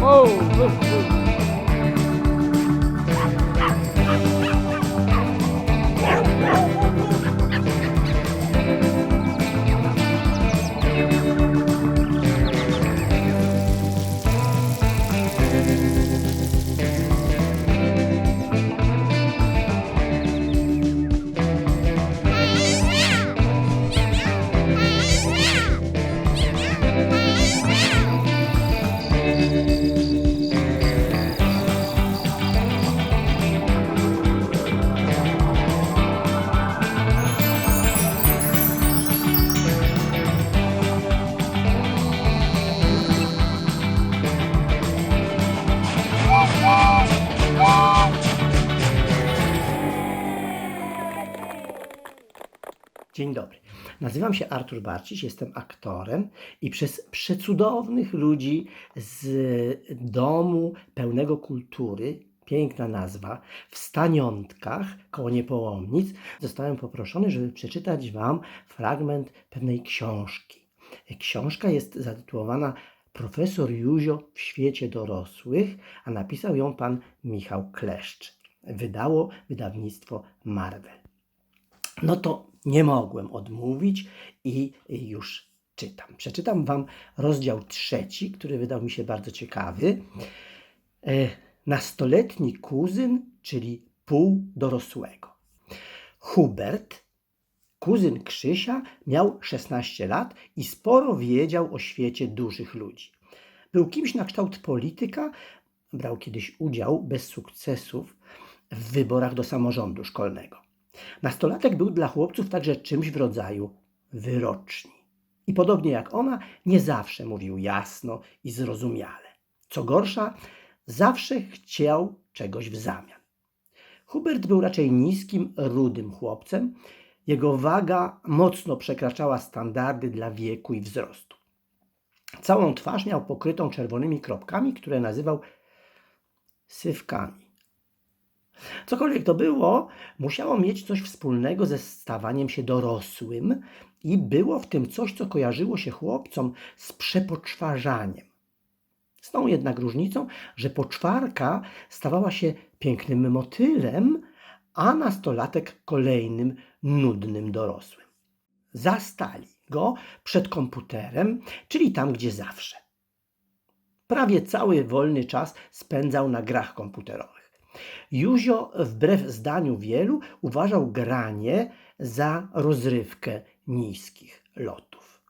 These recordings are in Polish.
Whoa, look, look. Dzień dobry. Nazywam się Artur Barciś, jestem aktorem i przez przecudownych ludzi z domu pełnego kultury, piękna nazwa, w Staniątkach koło Niepołomnic, zostałem poproszony, żeby przeczytać Wam fragment pewnej książki. Książka jest zatytułowana Profesor Józio w świecie dorosłych, a napisał ją pan Michał Kleszcz. Wydało wydawnictwo Marvel. No to nie mogłem odmówić i już czytam. Przeczytam Wam rozdział trzeci, który wydał mi się bardzo ciekawy. E, Nastoletni kuzyn, czyli pół dorosłego. Hubert, kuzyn Krzysia, miał 16 lat i sporo wiedział o świecie dużych ludzi. Był kimś na kształt polityka, brał kiedyś udział bez sukcesów w wyborach do samorządu szkolnego. Nastolatek był dla chłopców także czymś w rodzaju wyroczni. I podobnie jak ona, nie zawsze mówił jasno i zrozumiale. Co gorsza, zawsze chciał czegoś w zamian. Hubert był raczej niskim, rudym chłopcem. Jego waga mocno przekraczała standardy dla wieku i wzrostu. Całą twarz miał pokrytą czerwonymi kropkami, które nazywał sywkami. Cokolwiek to było, musiało mieć coś wspólnego ze stawaniem się dorosłym i było w tym coś, co kojarzyło się chłopcom z przepoczwarzaniem. Z tą jednak różnicą, że poczwarka stawała się pięknym motylem, a nastolatek kolejnym nudnym dorosłym. Zastali go przed komputerem, czyli tam, gdzie zawsze. Prawie cały wolny czas spędzał na grach komputerowych. Józio, wbrew zdaniu wielu, uważał granie za rozrywkę niskich lotów.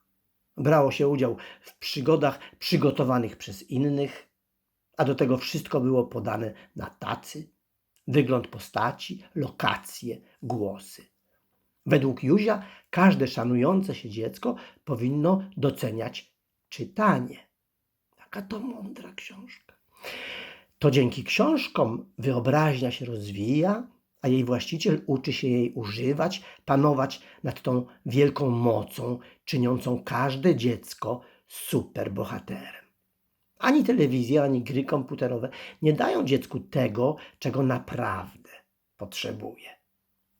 Brało się udział w przygodach przygotowanych przez innych, a do tego wszystko było podane na tacy, wygląd postaci, lokacje, głosy. Według Józia każde szanujące się dziecko powinno doceniać czytanie. Taka to mądra książka. To dzięki książkom wyobraźnia się rozwija, a jej właściciel uczy się jej używać, panować nad tą wielką mocą, czyniącą każde dziecko superbohaterem. Ani telewizja, ani gry komputerowe nie dają dziecku tego, czego naprawdę potrzebuje.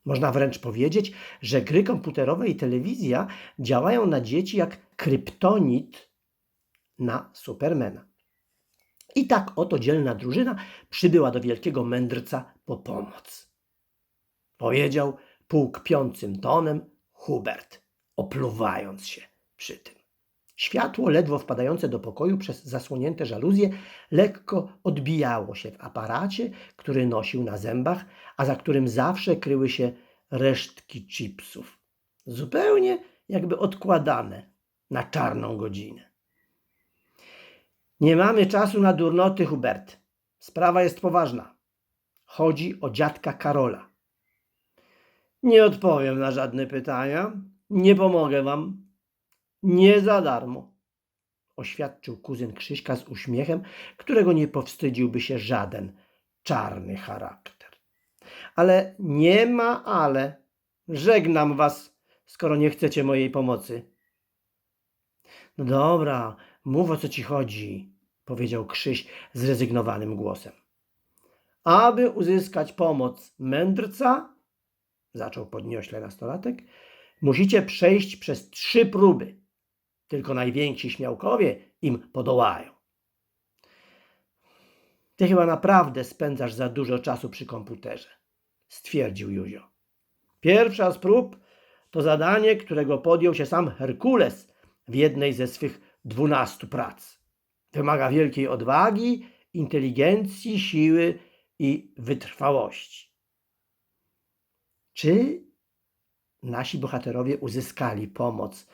Można wręcz powiedzieć, że gry komputerowe i telewizja działają na dzieci jak kryptonit na Supermana. I tak oto dzielna drużyna przybyła do wielkiego mędrca po pomoc. Powiedział półkpiącym tonem Hubert, opluwając się przy tym. Światło, ledwo wpadające do pokoju przez zasłonięte żaluzje, lekko odbijało się w aparacie, który nosił na zębach, a za którym zawsze kryły się resztki chipsów. Zupełnie jakby odkładane na czarną godzinę. Nie mamy czasu na durnoty, Hubert. Sprawa jest poważna. Chodzi o dziadka Karola. Nie odpowiem na żadne pytania. Nie pomogę wam. Nie za darmo. Oświadczył kuzyn Krzyśka z uśmiechem, którego nie powstydziłby się żaden czarny charakter. Ale nie ma ale. Żegnam was, skoro nie chcecie mojej pomocy? No dobra, mów o co ci chodzi, powiedział Krzyś zrezygnowanym głosem. Aby uzyskać pomoc mędrca, zaczął podniośle nastolatek, musicie przejść przez trzy próby. Tylko najwięksi śmiałkowie im podołają. Ty chyba naprawdę spędzasz za dużo czasu przy komputerze, stwierdził Józio. Pierwsza z prób to zadanie, którego podjął się sam Herkules w jednej ze swych dwunastu prac. Wymaga wielkiej odwagi, inteligencji, siły i wytrwałości. Czy nasi bohaterowie uzyskali pomoc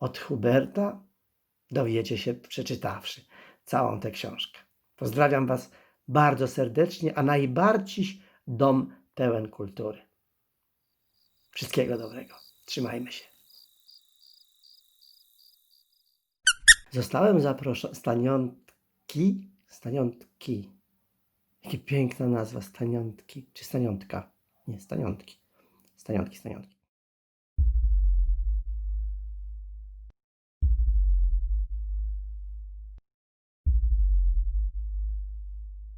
od Huberta? Dowiecie się, przeczytawszy całą tę książkę. Pozdrawiam Was bardzo serdecznie, a najbardziej dom pełen kultury. Wszystkiego dobrego. Trzymajmy się. Zostałem zaproszony. Staniątki? Staniątki. Jakie piękna nazwa. Staniątki. Czy staniątka? Nie, staniątki. Staniątki, staniątki.